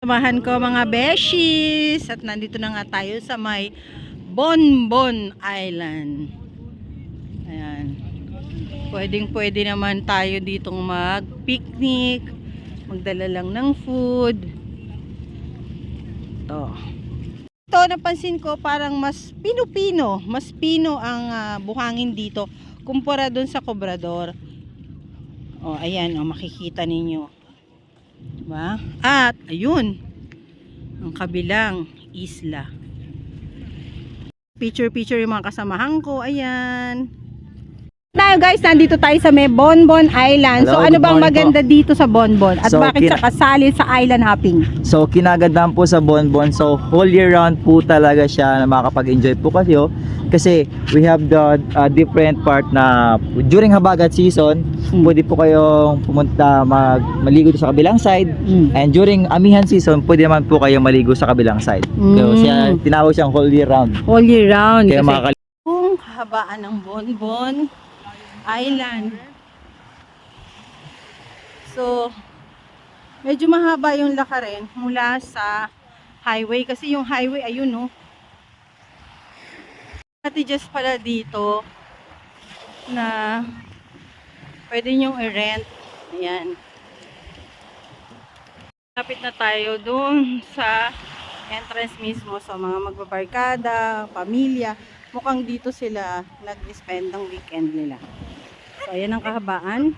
Samahan ko mga beshies at nandito na nga tayo sa may Bonbon Island. Ayan. Pwedeng pwede naman tayo ditong mag-picnic, magdala lang ng food. Ito. Ito napansin ko parang mas pino-pino, mas pino ang ah, buhangin dito kumpara doon sa Cobrador. Oh, ayan, oh, makikita ninyo. Diba? At, ayun, ang kabilang isla. Picture-picture yung mga kasamahan ko. Ayan. Tayo guys, nandito tayo sa may Bonbon Island. so Hello, ano good bang maganda dito sa Bonbon? At So, bakit sa kasali sa island hopping? So kinagandaan po sa Bonbon. So whole year round po talaga siya na makakapag-enjoy po kayo. Kasi we have the uh, different part na during habagat season, Mm. pwede po kayong pumunta mag maligo sa kabilang side. Mm. And during amihan season, pwede naman po kayong maligo sa kabilang side. So Mm. siya tinawag siyang whole year round. All year round. Kaya Kasi makakal kung kahabaan ng Bonbon Island. So, medyo mahaba yung lakarin mula sa highway. Kasi yung highway, ayun no. Just pala dito na pwede nyong i-rent. Ayan. Lapit na tayo dun sa entrance mismo sa mga magbabarkada, pamilya. Mukhang dito sila nag-spend ng weekend nila. So, ayan ang kahabaan.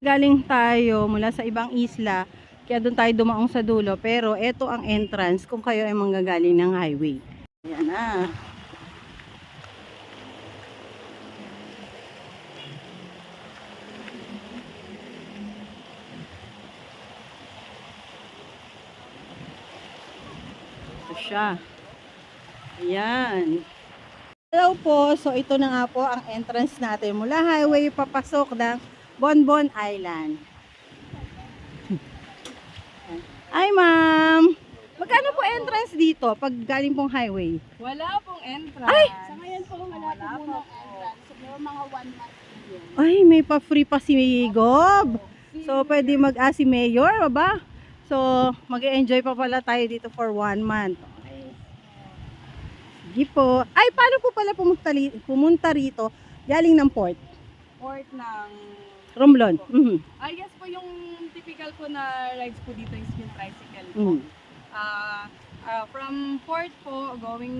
Galing tayo mula sa ibang isla, kaya doon tayo dumaong sa dulo. Pero ito ang entrance kung kayo ay manggagaling ng highway. Ayan na. Ito siya. Ayan. Hello po. So ito na nga po ang entrance natin. Mula highway papasok ng Bonbon Island. Ay ma'am. Magkano po entrance dito pag galing pong highway? Wala pong entrance. Ay! Sa ngayon po, wala, po muna entrance. Siguro mga one month yun. Ay, may pa-free pa si Gob. So, pwede mag-a si Mayor, ba? So, mag enjoy pa pala tayo dito for one month. Sige po. Ay, paano po pala pumunta, pumunta rito galing ng port? Port ng... Romblon. Mhm. I guess po yung typical po na rides po dito is yung tricycle. Mhm. Ah, ah, from port po, going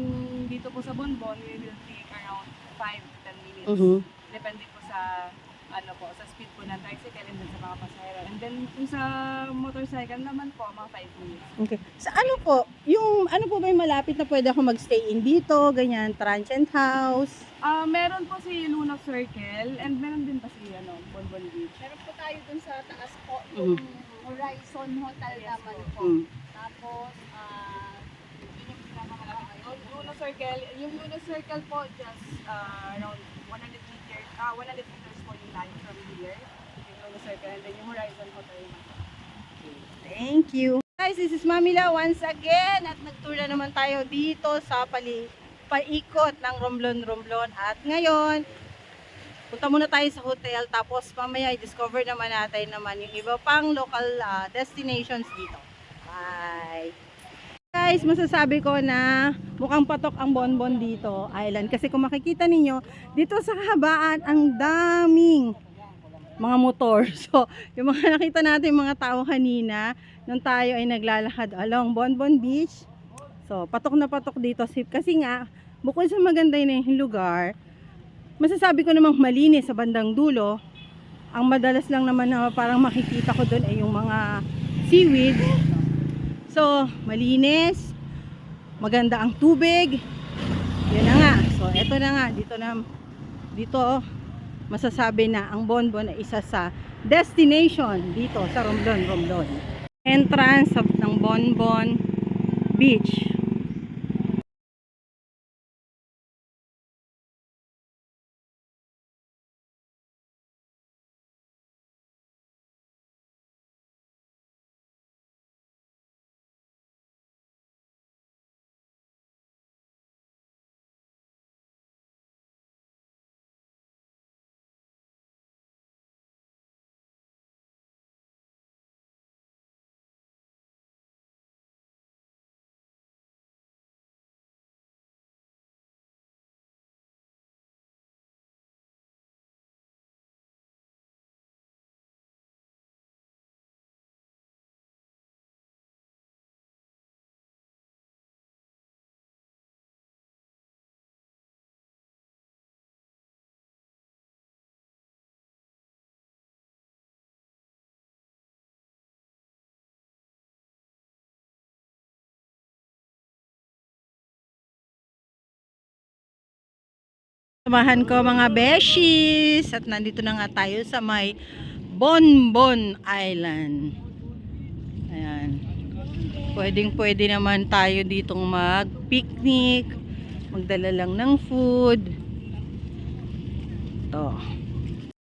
dito po sa Bonbon, we will take around 5 to 10 minutes. Mhm. Depende po sa ano po, sa speed po ng tricycle and then sa mga pasahero. And then kung sa motorcycle naman po, mga 5 minutes. Okay. Sa ano po, yung ano po ba yung malapit na pwede ako magstay in dito, ganyan, transient house? Ah, meron po si Luna Circle and meron din pa si ano, Bonbon Beach. Meron po tayo dun sa taas po, Mhm. yung Horizon Hotel naman po. Mm. Tapos, ah, yun yung pinakamalaki. Luna Circle, yung Luna Circle po just uh, around 100 ah 100 meters po yung line from here. Yung Luna Circle and then yung Horizon Hotel naman. Thank you. Guys, this is Mamila once again at nagtour na naman tayo dito sa pali paikot ng Romblon-Romblon at ngayon punta muna tayo sa hotel tapos mamaya i-discover naman natin naman yung iba pang local ah, destinations dito. Bye! Guys, masasabi ko na mukhang patok ang bonbon dito, island. Kasi kung makikita ninyo, dito sa kahabaan, ang daming mga motor. So, yung mga nakita natin mga tao kanina, nung tayo ay naglalakad along Bonbon Beach. So, patok na patok dito. Si- Kasi nga, bukod sa maganda na yung lugar, masasabi ko namang malinis sa bandang dulo. Ang madalas lang naman na parang makikita ko doon ay yung mga seaweed. So, malinis. Maganda ang tubig. Yun na nga. So, eto na nga. Dito na, dito, masasabi na ang Bonbon ay isa sa destination dito sa Romblon, Romblon. Entrance of, ng Bonbon Beach. Samahan ko mga beshies at nandito na nga tayo sa may Bonbon Island. Ayan. Pwedeng pwede naman tayo ditong mag-picnic, magdala lang ng food. To.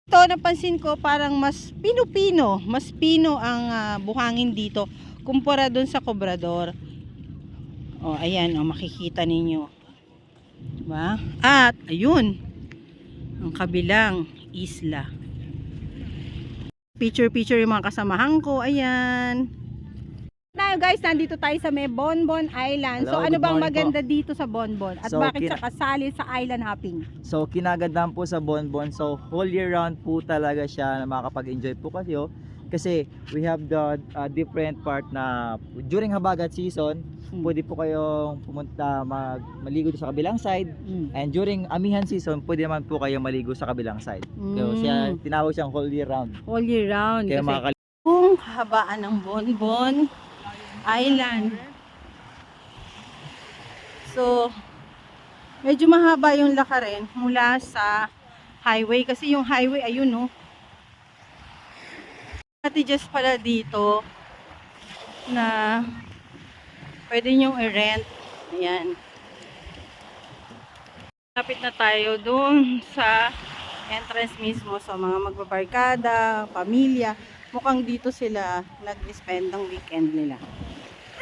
Ito napansin ko parang mas pino-pino, mas pino ang ah, buhangin dito kumpara doon sa Cobrador. Oh, ayan, oh, makikita ninyo. Diba? At, ayun, ang kabilang isla. Picture-picture yung mga kasamahan ko. Ayan. Tayo guys, nandito tayo sa may Bonbon Island. so Hello, ano good bang morning maganda dito sa Bonbon? At So, bakit sa kasali sa island hopping? So kinagandaan po sa Bonbon. So whole year round po talaga siya na makakapag-enjoy po kayo. Kasi we have the uh, different part na during habagat season, Hmm. pwede po kayong pumunta mag maligo sa kabilang side. Mm. And during amihan season, pwede naman po kayong maligo sa kabilang side. So Mm. siya tinawag siyang whole year round. All year round. Kaya Kasi makakal- kung kahabaan ng Bonbon Island. So, medyo mahaba yung lakarin mula sa highway. Kasi yung highway, ayun no. Cottages pala dito na pwede nyong i-rent. Ayan. Lapit na tayo dun sa entrance mismo sa mga magbabarkada, pamilya. Mukhang dito sila nag-spend ng weekend nila.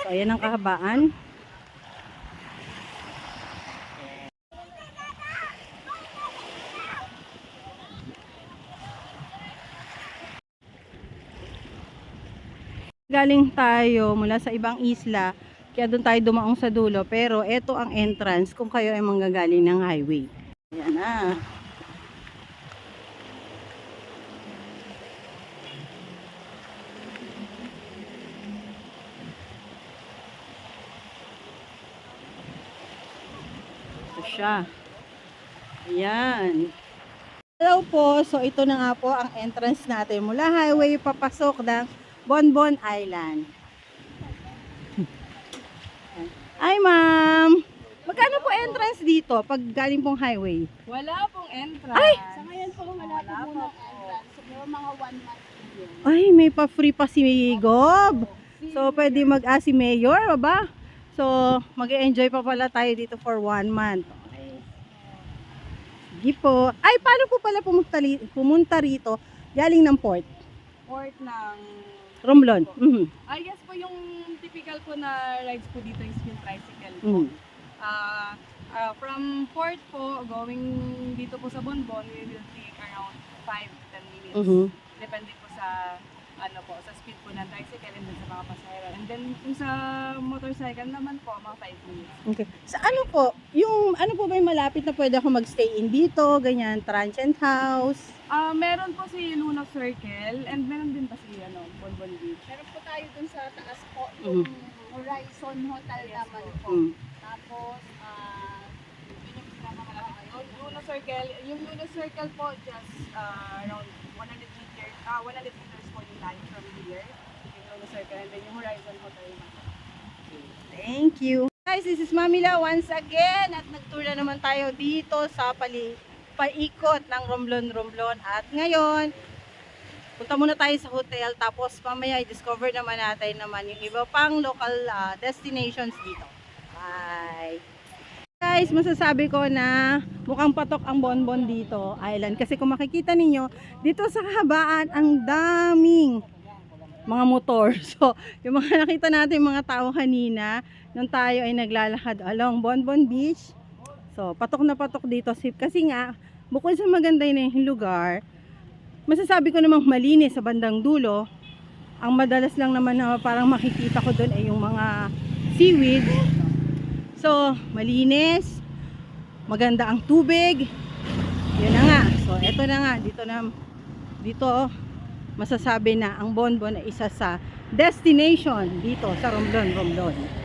So, ayan ang kahabaan. Galing tayo mula sa ibang isla, kaya doon tayo dumaong sa dulo. Pero ito ang entrance kung kayo ay manggagaling ng highway. Ayan na. Ito siya. Ayan. Hello po. So ito na nga po ang entrance natin mula highway papasok ng Bonbon Island. Ay ma'am. Magkano po entrance dito pag galing pong highway? Wala pong entrance. Ay! Sa ngayon po, wala po muna entrance. Siguro mga one month yun. Ay, may pa-free pa si Gob. So, pwede mag-a si Mayor, ba? So, mag enjoy pa pala tayo dito for one month. Okay. Sige po. Ay, paano po pala pumunta, pumunta rito galing ng port? Port ng... Romblon. Mhm. Ah, yes po, yung typical po na rides po dito is yung tricycle po. Mhm. Ah, ah, from port po, going dito po sa Bonbon, we will take around 5 to 10 minutes. Mhm. Depende po sa ano po, sa speed po ng tricycle and then sa mga pasahero. And then kung sa motorcycle naman po, mga 5 minutes. Okay. Sa ano po, yung ano po ba yung malapit na pwede ako magstay in dito, ganyan, transient house? Ah, meron po si Luna Circle and meron din pa si ano, Bonbon Beach. Meron po tayo dun sa taas po, yung Horizon Hotel Yes naman po. Mm. Tapos, ah, yun yung pinakamalaki Yung Luna Circle, yung Luna Circle po just ah, around 100 meters, ah 100 meters po yung line from here. Yung Luna Circle and then yung Horizon Hotel naman. Thank you. Guys, this is Mamila once again at nagtour na naman tayo dito sa pali paikot ng Romblon Romblon at ngayon punta muna tayo sa hotel tapos mamaya i-discover naman natin naman yung iba pang local ah, destinations dito. Bye! Guys, masasabi ko na mukhang patok ang bonbon dito, island. Kasi kung makikita ninyo, dito sa kahabaan, ang daming mga motor. So, yung mga nakita natin mga tao kanina, nung tayo ay naglalakad along Bonbon Beach. So, patok na patok dito. Si- Kasi nga, bukod sa maganda na yung lugar, masasabi ko namang malinis sa bandang dulo. Ang madalas lang naman na parang makikita ko doon ay yung mga seaweed. So, malinis. Maganda ang tubig. Yun na nga. So, eto na nga. Dito na, dito, masasabi na ang Bonbon ay isa sa destination dito sa Romblon, Romblon.